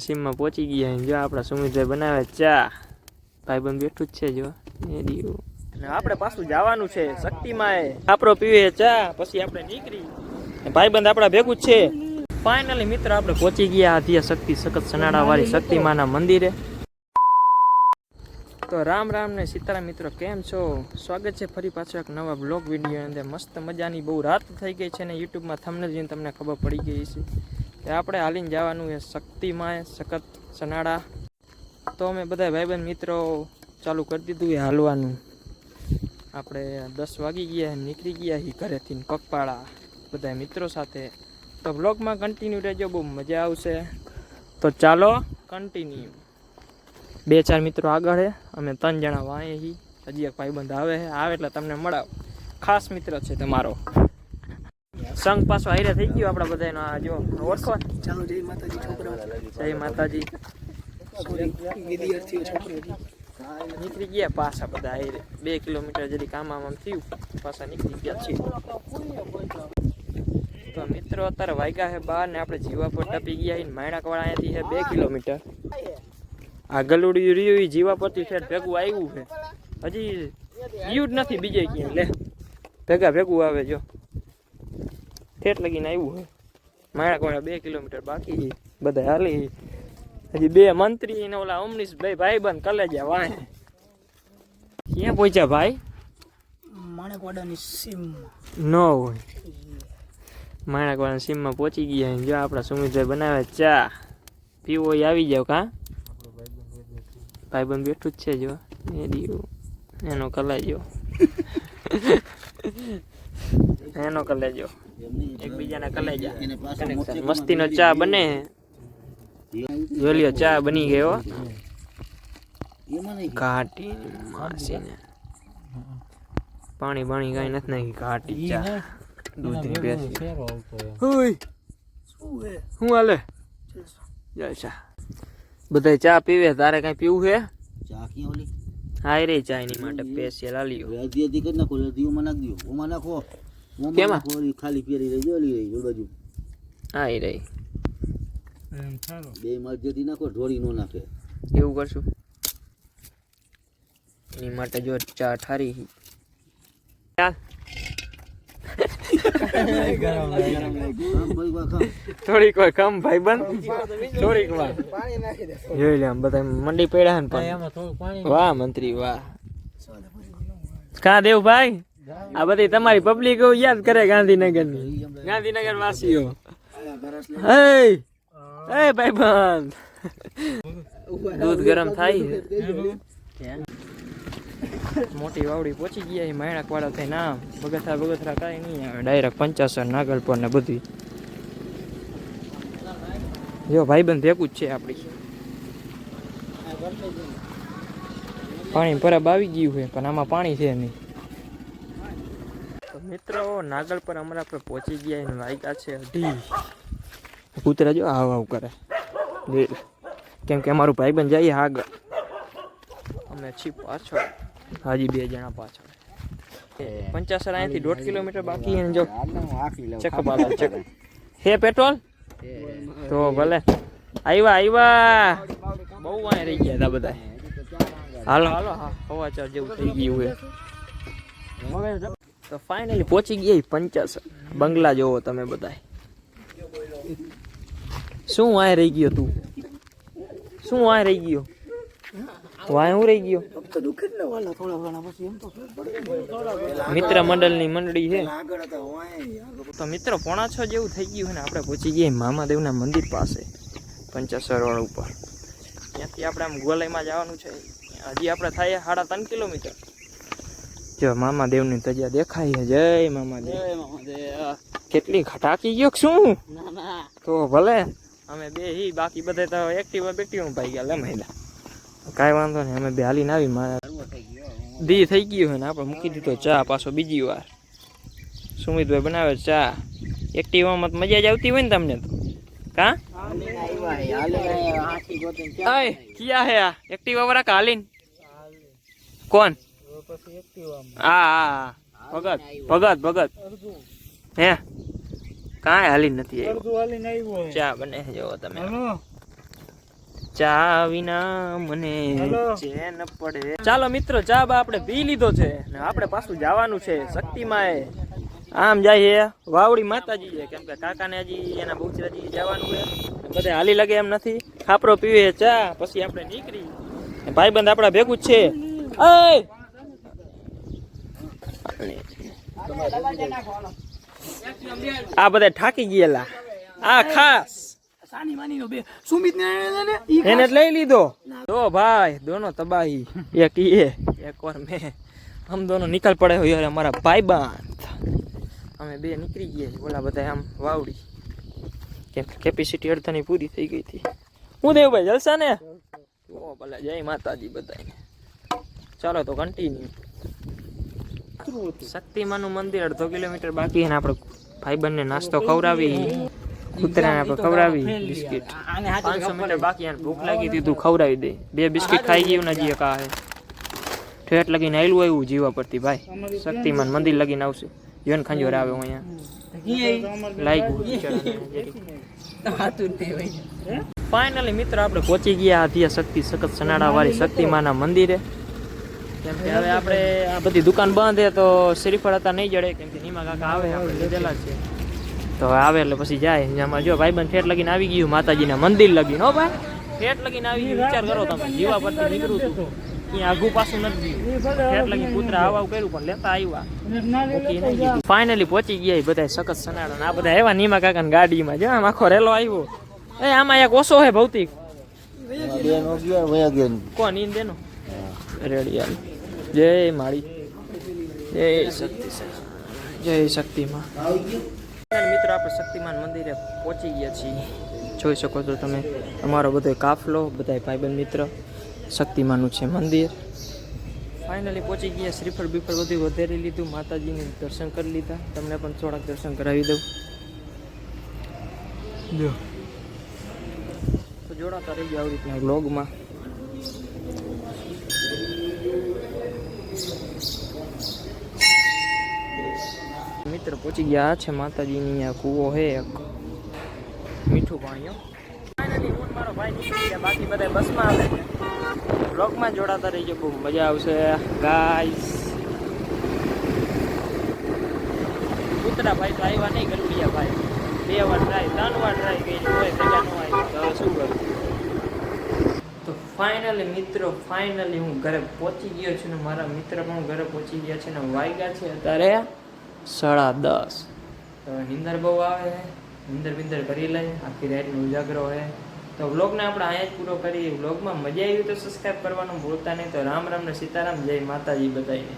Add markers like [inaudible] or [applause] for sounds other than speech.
સીમમાં પહોંચી ગયા જો આપણા સુમિતભાઈ બનાવે ચા. ભાઈબંધ બેઠું જ છે જો. એ દીવું આપણે પાછું જવાનું છે શક્તિમાં આપણો પીવે ચા પછી આપણે નીકળી. ભાઈબંધ આપણા ભેગું જ છે. ફાઇનલી મિત્ર આપણે પહોંચી ગયા હતી શક્તિ સખત સનાડા વાળી શક્તિમાના મંદિરે. તો રામ રામ ને સીતારામ મિત્રો કેમ છો? સ્વાગત છે ફરી પાછો એક નવા બ્લોગ વીડિયો અંદર. મસ્ત મજાની બહુ રાત થઈ ગઈ છે ને યુટ્યુબમાં થમને જોઈને તમને ખબર પડી ગઈ છે કે આપણે હાલીને જવાનું છે શક્તિમાં સખત સનાડા. તો અમે બધા ભાઈબંધ મિત્રો ચાલુ કરી દીધું એ હાલવાનું. આપણે દસ વાગી ગયા નીકળી ગયા હી ઘરેથી પગપાળા. બધા મિત્રો સાથે. તો બ્લોગમાં કન્ટિન્યુ રહેજો, બહુ મજા આવશે. તો ચાલો કન્ટિન્યુ બે ચાર મિત્રો આગળ છે, અમે ત્રણ જણા વાંહે હજી એક ભાઈબંધ આવે છે, આવે એટલે તમને મળાવ. ખાસ મિત્ર છે તમારો. સંઘ પાછો હારે થઈ ગયો આપણા બધાનો આ જો ઓળખો? ને? ચાલો જય માતાજી છોકરા જય માતાજી. સોરી વિદ્યાર્થીઓ છોકરીઓ નીકળી ગયા પાછા બધા હારે બે કિલોમીટર જેથી કામ આમ આમ થયું પાછા નીકળી ગયા છીએ. તો મિત્રો અત્યારે વાગ્યા છે બાર ને આપણે જીવા પર ટપી ગયા છીએ માયણાકવાળા અહીંયાથી છે બે કિલોમીટર. આ ગલુડિયું રહ્યું એ જીવા પરથી છે ભેગું આવ્યું છે હજી ગયું જ નથી બીજે ક્યાંય. લે ભેગા ભેગું આવે જો. ઠેઠ લગીને આવ્યું છે માયણાકવાળા બે કિલોમીટર બાકી છે. બધા હાલી હજી બે મંત્રી ને ઓલા અમરીશભાઈ ભાઈબંધ કલેજા વાય ક્યાં પહોંચ્યા ભાઈ? માણેકવાડાની સીમ ન હોય. માણકવાળા સીમમાં પહોંચી ગયા જો આપણા સુમિતભાઈ બનાવે ચા. પીવો આવી જાવ કા. ભાઈબંધ બેઠું જ છે જો. એ દીવું. એનો કલાજો. એનો કલેજો. [laughs] એકબીજાના કલેજા કનેક્શન મસ્તીનો ચા બને. જોઈ ચા બની ગયો. ઘાટી માસીને. પાણી પાણી કઈ નથી નાખી ઘાટી ચા. દૂધની ભેંસની હોય. શું હે? હાલે? જય ચા બધા ચા પીવે? તારે કઈ પીવું છે ઓલી? હાય રે ચા એની માટે પેસી લાલી અડધી હતી કરી નાખો અડધી ઓમાં નાખ દો ઓમાં નાખો. કેમાં? ખાલી પેરી રહી ઓલી રહી બાજુ હાય રે બે માં નાખો ઢોળી નો નાખે. એવું કરશું? એની માટે જો ચા ઠારી. ભાઈ થોડીક વાર કમ ભાઈ બંધ થોડીક વાર. પાણી જોઈ લે બધા મંડી પડ્યા ને પણ. વાહ મંત્રી વાહ. કા દેવભાઈ આ બધી તમારી પબ્લિક યાદ કરે ગાંધીનગરની. ગાંધીનગર વાસીઓ. એ ભાઈ બંધ દૂધ ગરમ થાય મોટી વાવડી પહોંચી ગયા એ માયણાક વાળા થઈ ના બગથરા બગથરા કાંઈ નહીં આવે ડાયરેક્ટ પંચાસર નાગલપુર ને બધું. જો ભાઈબંધ ભેગું જ છે આપણી પાણી પરબ આવી ગયું છે, પણ આમાં પાણી છે નહીં. મિત્રો નાગલ પર અમારા આપણે પહોંચી ગયા એને વાગ્યા છે અઢી. કૂતરા જો આવ આવ કરે. કેમ કે અમારું ભાઈબંધ જઈએ આગળ. અમે છીએ પાછળ. હાજી બે જણા પાછળ. પંચાસર અહીંયાથી દોઢ કિલોમીટર બાકી છે ને જો. ચક બાલા ચક હે પેટ્રોલ? તો ભલે. આવ્યા આવ્યા બહુ વાંય રહી ગયા હતા બધા હાલો. હાલો હા હવા ચાર જેવું થઈ ગયું છે. તો ફાઇનલી પહોંચી ગયા ઈ પંચાસર બંગલા જોવો તમે બધા શું વાય રહી ગયો તું? શું વાય રહી ગયો? વાય હું રહી ગયો? મિત્ર મંડળની મંડળી છે. તો મિત્રો પોણા છ જેવું થઈ ગયું છે ને આપણે પહોંચી ગયા મામાદેવના મંદિર પાસે પંચાસર રોડ ઉપર. ત્યાંથી આપણે આમ ગોલાઈમાં જવાનું છે. હજી આપણે થાય સાડા ત્રણ કિલોમીટર. જો મામાદેવની તજિયા દેખાય છે. જય મામાદેવ કેટલી ખટાકી ગયો શું? તો ભલે અમે બે હી બાકી બધા તો એક્ટિવા બેક્ટિવા ભાઈ ગયા લમાયેલા કાંઈ વાંધો નહીં અમે બે હાલીને આવી મારા દી થઈ ગયું હોય ને આપણે મૂકી દીધો ચા પાછો બીજી વાર. સુમિતભાઈ બનાવે ચા. એક્ટિવામાં તો મજા જ આવતી હોય ને તમને તો. કા? ક્યાં હે આ? એક્ટિવા વાળા કાલીન હાલીન? કોણ એક્ટિવામાં હા હા ભગત ભગત ભગત. હે? કાંઈ હાલી નથી આવ્યો. ચા બને જોવો તમે. ચા વિના મને ચેન પડે. ચાલો મિત્રો ચા બા આપણે પી લીધો છે ને આપણે પાછું જવાનું છે શક્તિમાં એ આમ જાય વાવડી માતાજી છે. કેમ કે કાકાને હજી એના બહુચરાજી જવાનું છે. બધે હાલી લાગે એમ નથી. ખાપરો પીવે ચા પછી આપણે નીકળી. ભાઈબંધ આપણા ભેગું જ છે. અય આ બધા થાકી ગયેલા. આ ખાસ. એને લઈ લીધો. જો ભાઈ, દોનો તબાહી. એક ઈ એક વાર મેં. આમ દોનો નિકાલ પડે હોય અમારા ભાઈ બાંધ અમે બે નીકળી ગયા ઓલા બધા આમ વાવડી. કેપેસિટી અડધાની પૂરી થઈ ગઈ હતી. હું દેવભાઈ, જલસા ને? ઓ ભલે, જય માતાજી બધાને ચાલો તો કન્ટિન્યુ શક્તિમાનું મંદિર અડધો કિલોમીટર બાકી અને આપણે ભાઈબંધને નાસ્તો ખવડાવી કૂતરાને આપણે ખવડાવી બિસ્કિટ. પાંચસો મીટર બાકી અને ભૂખ લાગી હતી તું ખવડાવી દે. બે બિસ્કિટ ખાઈ ગયું ને હજી એક હે. ઠેઠ લગીને આવેલું આવ્યું જીવા પરથી ભાઈ. શક્તિમાન મંદિર લગીને આવશે. યોન ખંજોર આવે હું અહીંયા. લાઈક ફાઇનલી મિત્ર આપણે પહોંચી ગયા હતી શક્તિ સખત સનાડા વાળી શક્તિમાના મંદિરે. કેમ કે હવે આપણે આ બધી દુકાન બંધ છે તો શ્રીફળ હતા નહીં જડે કેમ કે નીમા કાકા આવે આપણે લીધેલા છે. તો હવે આવે એટલે પછી જાય. એમાં જો ભાઈબંધ ફેટ લગીને આવી ગયું માતાજીના મંદિર લગીને. હો ભાઈ ફેટ લગીને આવી ગયું. વિચાર કરો તમે જીવા પરથી નીકળું છું. ત્યાં આઘું પાછું નથી ગયું. ઠેઠ લગી કૂતરા આવા કર્યું પણ લેતા આવ્યા. ફાઇનલી પહોંચી ગયા બધા સખત સનાડા. આ બધા એવા નીમા ગાડીમાં. જો આમ આખો રેલો આવ્યો. એ આમાં એક ઓછો હે ભૌતિક. કોણ ઈન દેનો? રેડી હાલ જય માળી. જય શક્તિ જય શક્તિમાં મિત્રો આપણે શક્તિમાન મંદિરે પહોંચી ગયા છીએ. જોઈ શકો છો તમે અમારો બધો કાફલો બધા ભાઈબંધ મિત્ર શક્તિમાનું છે મંદિર. ફાઇનલી પહોંચી ગયા શ્રીફળ બીફળ બધું વધારી લીધું માતાજીને દર્શન કરી લીધા. તમને પણ થોડાક દર્શન કરાવી દઉં. જો. તો જોડાતા રહી ગયા આવી રીતના વ્લોગમાં મિત્ર પહોંચી ગયા છે માતાજીની આ કૂવો હે એક. મીઠું પાણી. Finally, હું મારો ભાઈ નીકળી બાકી બધા બસમાં આવે છે. બ્લોગમાં જોડાતા રહીજો, બહુ મજા આવશે. ગાઈસ કૂતરા ભાઈ આવ્યા નહીં ગલુડિયા ભાઈ. બે વાર ટ્રાય ત્રણ વાર ટ્રાય કરી હોય ભેગા તો ફાઇનલી મિત્રો ફાઇનલી હું ઘરે પહોંચી ગયો છું ને મારા મિત્ર પણ ઘરે પહોંચી ગયા છે ને વાગ્યા છે અત્યારે. સાડા દસ. તો નિંદર બહુ આવે નિંદર બિંદર કરી લે, આખી રાતનો ઉજાગરો હોય તો વ્લોગને આપણે અહીંયા જ પૂરો કરીએ. વ્લોગમાં મજા આવી તો સબસ્ક્રાઈબ કરવાનું ભૂલતા નહીં. તો રામ રામ સીતારામ, જય માતાજી બધાને